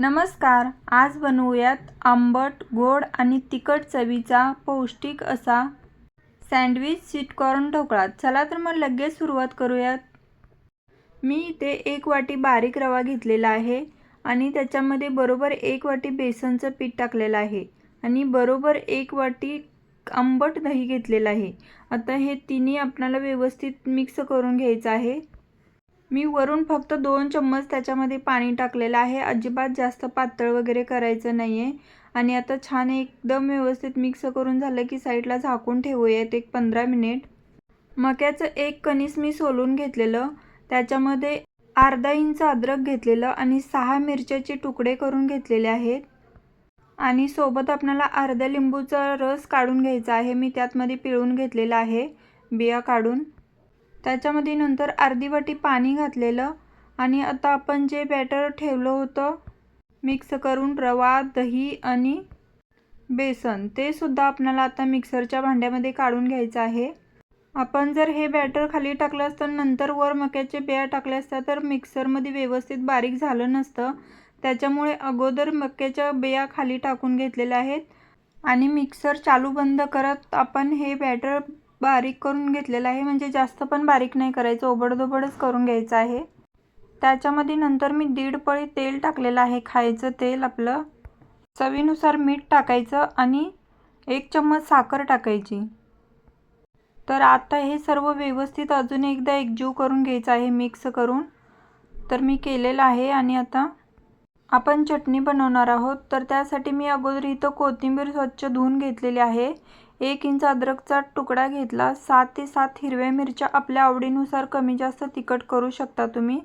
नमस्कार आज बनवूयात आंबट गोड आणि तिखट चवीचा पौष्टिक असा सँडविच स्वीटकॉर्न ढोकळा. चला तर मग लगेच सुरुवात करूयात. मी इथे एक वाटी बारीक रवा घेतलेला आहे आणि त्याच्यामध्ये बरोबर एक वाटी बेसनचं पीठ टाकलेलं आहे आणि बरोबर एक वाटी आंबट दही घेतलेलं आहे. आता हे तिन्ही आपल्याला व्यवस्थित मिक्स करून घ्यायचं आहे. मी वरून फक्त दोन चम्मच त्याच्यामध्ये पाणी टाकलेलं आहे. अजिबात जास्त पातळ वगैरे करायचं नाही आहे आणि आता छान एकदम व्यवस्थित मिक्स करून झालं की साईडला झाकून ठेवूयात एक पंधरा मिनिट. मक्याचं एक कणीस मी सोलून घेतलेलं. त्याच्यामध्ये अर्धा इंच अद्रक घेतलेलं आणि सहा मिरच्याचे तुकडे करून घेतलेले आहेत. आणि सोबत आपल्याला अर्ध्या लिंबूचा रस काढून घ्यायचा आहे. मी त्यातमध्ये पिळून घेतलेला आहे. बिया काढून. त्याच्यामध्ये नंतर अर्धी वाटी पाणी घातलेलं आणि आता आपण जे बॅटर ठेवलं होतं मिक्स करून रवा दही आणि बेसन ते सुद्धा आपल्याला आता मिक्सरच्या भांड्यामध्ये काढून घ्यायचं आहे. आपण जर हे बॅटर खाली टाकलं असतं नंतर वर मक्याचे बिया टाकल्या असत्या तर मिक्सरमध्ये व्यवस्थित बारीक झालं नसतं. त्याच्यामुळे अगोदर मक्याच्या बिया खाली टाकून घेतलेल्या आहेत. आणि मिक्सर चालू बंद करत आपण हे बॅटर बारीक करून घेतलेलं आहे. म्हणजे जास्त पण बारीक नाही करायचं. ओबडधोबडच करून घ्यायचं आहे. त्याच्यामध्ये नंतर मी दीड पळी तेल टाकलेलं आहे. खायचं तेल आपलं. चवीनुसार मीठ टाकायचं आणि एक चम्मच साखर टाकायची. तर आता हे सर्व व्यवस्थित अजून एकदा एकजीव करून घ्यायचं आहे. मिक्स करून. तर मी केलेलं आहे आणि आता आपण चटणी बनवणार आहोत. तर त्यासाठी मी अगोदर इथं कोथिंबीर स्वच्छ धुवून घेतलेली आहे. एक इंच अद्रकचा तुकडा घेतला. सात ते सात हिरव्या मिरच्या आपल्या आवडीनुसार कमी जास्त तिखट करू शकता तुम्ही.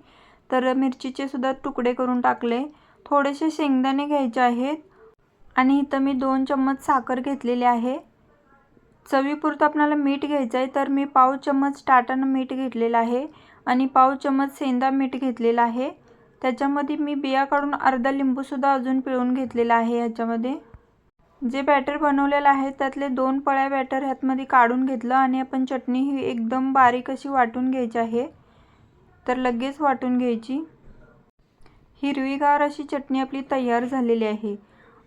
तर मिरचीचे सुद्धा तुकडे करून टाकले. थोडेसे शेंगदाणे घ्यायचे आहेत. आणि इथं मी दोन चम्मच साखर घेतलेली आहे. चवीपुरतं आपल्याला मीठ घ्यायचं आहे. तर मी पाव चम्मच टाटानं मीठ घेतलेलं आहे. आणि पाव चम्मच सेंदा मीठ घेतलेलं आहे. त्याच्यामध्ये मी बिया काढून अर्धा लिंबूसुद्धा अजून पिळून घेतलेला आहे ह्याच्यामध्ये जे बॅटर बनवलेलं आहे त्यातले दोन पळ्या बॅटर ह्यातमध्ये काढून घेतलं आणि आपण चटणी ही एकदम बारीक अशी वाटून घ्यायची आहे. तर लगेच वाटून घ्यायची. हिरवीगार अशी चटणी आपली तयार झालेली आहे.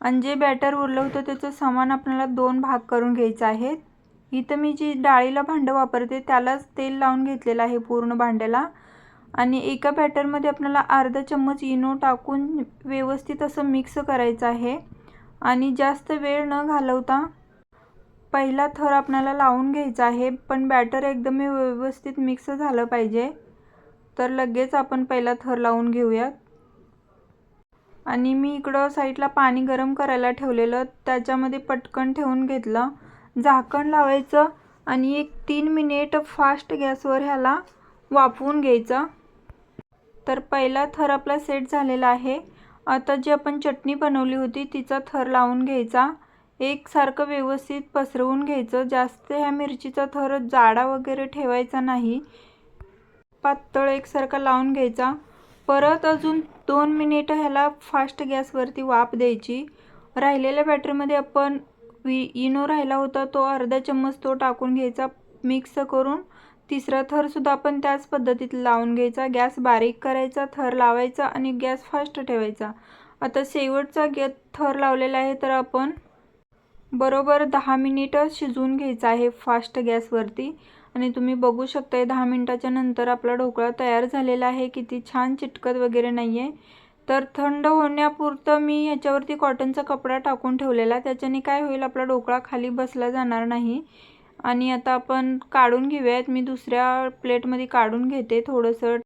आणि जे बॅटर उरलं होतं त्याचं समान आपल्याला दोन भाग करून घ्यायचं आहे. इथं मी जी डाळीला भांडं वापरते त्यालाच तेल लावून घेतलेलं आहे पूर्ण भांड्याला. आणि एका बॅटरमध्ये आपल्याला अर्धा चम्मच इनो टाकून व्यवस्थित असं मिक्स करायचं आहे. आणि जास्त वेळ न घालवता पहिला थर आपल्याला लावून घ्यायचा आहे पण बॅटर एकदम व्यवस्थित मिक्स झालं पाहिजे. तर लगेच आपण पहिला थर लावून घेऊयात. आणि मी इकडं साईडला पाणी गरम करायला ठेवलेलं त्याच्यामध्ये पटकन ठेवून घेतलं. झाकण लावायचं आणि एक तीन मिनिट फास्ट गॅसवर ह्याला वाफवून घ्यायचं. तर पहिला थर आपला सेट झालेला आहे. आता जी आपण चटणी बनवली होती तिचा थर लावून घ्यायचा. एकसारखं व्यवस्थित पसरवून घ्यायचं. जास्त ह्या मिरचीचा थर जाडा वगैरे ठेवायचा नाही. पातळ एकसारखा लावून घ्यायचा. परत अजून दोन मिनिटं ह्याला फास्ट गॅसवरती वाफ द्यायची. राहिलेल्या बॅटरीमध्ये आपण वि इनो राहिला होता तो अर्धा चम्मच तो टाकून घ्यायचा. मिक्स करून तिसरा थरसुद्धा आपण त्याच पद्धतीत लावून घ्यायचा. गॅस बारीक करायचा थर लावायचा आणि गॅस फास्ट ठेवायचा. आता शेवटचा गे थर लावलेला आहे तर आपण बरोबर दहा मिनिटं शिजवून घ्यायचा आहे फास्ट गॅसवरती. आणि तुम्ही बघू शकताय दहा मिनटाच्या नंतर आपला ढोकळा तयार झालेला आहे. किती छान चिटकत वगैरे नाही आहे तर थंड होण्यापुरतं मी ह्याच्यावरती कॉटनचा कपडा टाकून ठेवलेला. त्याच्याने काय होईल आपला ढोकळा खाली बसला जाणार नाही. आणि आता आपण काढून घेऊयात. मी दुसऱ्या प्लेटमध्ये काढून घेते थोडंसं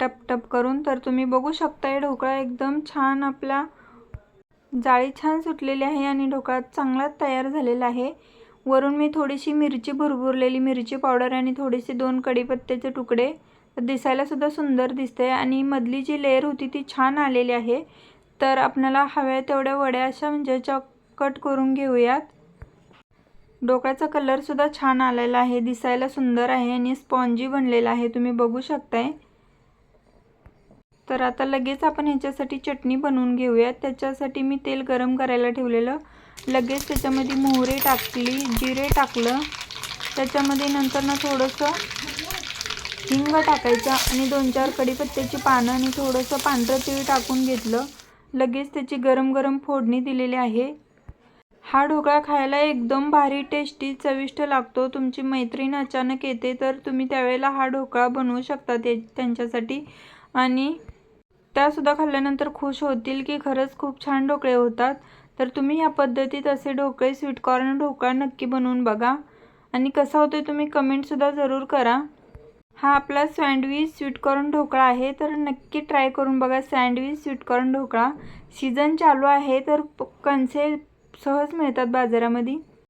टप टप करून. तर तुम्ही बघू शकताय ढोकळा एकदम छान आपला जाळी छान सुटलेली आहे आणि ढोकळा चांगलाच तयार झालेला आहे. वरून मी थोडीशी मिरची भुरभुरलेली मिरची पावडर आणि थोडेसे दोन कढीपत्त्याचे तुकडे दिसायलासुद्धा सुंदर दिसते आणि मधली जी लेअर होती ती छान आलेली आहे. तर आपल्याला हव्या तेवढ्या वड्या अशा म्हणजे कट करून घेऊयात. डोक्याचा कलरसुद्धा छान आलेला आहे दिसायला सुंदर आहे आणि स्पॉन्जी बनलेला आहे. तुम्ही बघू शकताय. तर आता लगेच आपण ह्याच्यासाठी चटणी बनवून घेऊयात. त्याच्यासाठी मी तेल गरम करायला ठेवलेलं. लगेच त्याच्यामध्ये मोहरे टाकली जिरे टाकलं. त्याच्यामध्ये नंतर ना थोडंसं हिंग टाकायचं आणि दोन चार कढीपत्त्याची पानं आणि थोडंसं पांढरं तीळ टाकून घेतलं. लगेच त्याची गरम गरम फोडणी दिलेली आहे. हा ढोकळा खायला एकदम भारी टेस्टी चविष्ट लागतो. तुमची मैत्रीण अचानक येते तर तुम्ही त्यावेळेला हा ढोकळा बनवू शकता ते त्यांच्यासाठी. आणि त्यासुद्धा खाल्ल्यानंतर खुश होतील की खरंच खूप छान ढोकळे होतात. तर तुम्ही ह्या पद्धतीत असे ढोकळे स्वीटकॉर्न ढोकळा नक्की बनवून बघा. आणि कसा आहे तुम्ही कमेंटसुद्धा जरूर करा. हा आपला सँडविच स्वीटकॉर्न ढोकळा आहे. तर नक्की ट्राय करून बघा सँडविच स्वीटकॉर्न ढोकळा. सीझन चालू आहे तर प- सहज मिळतात बाजारामध्ये.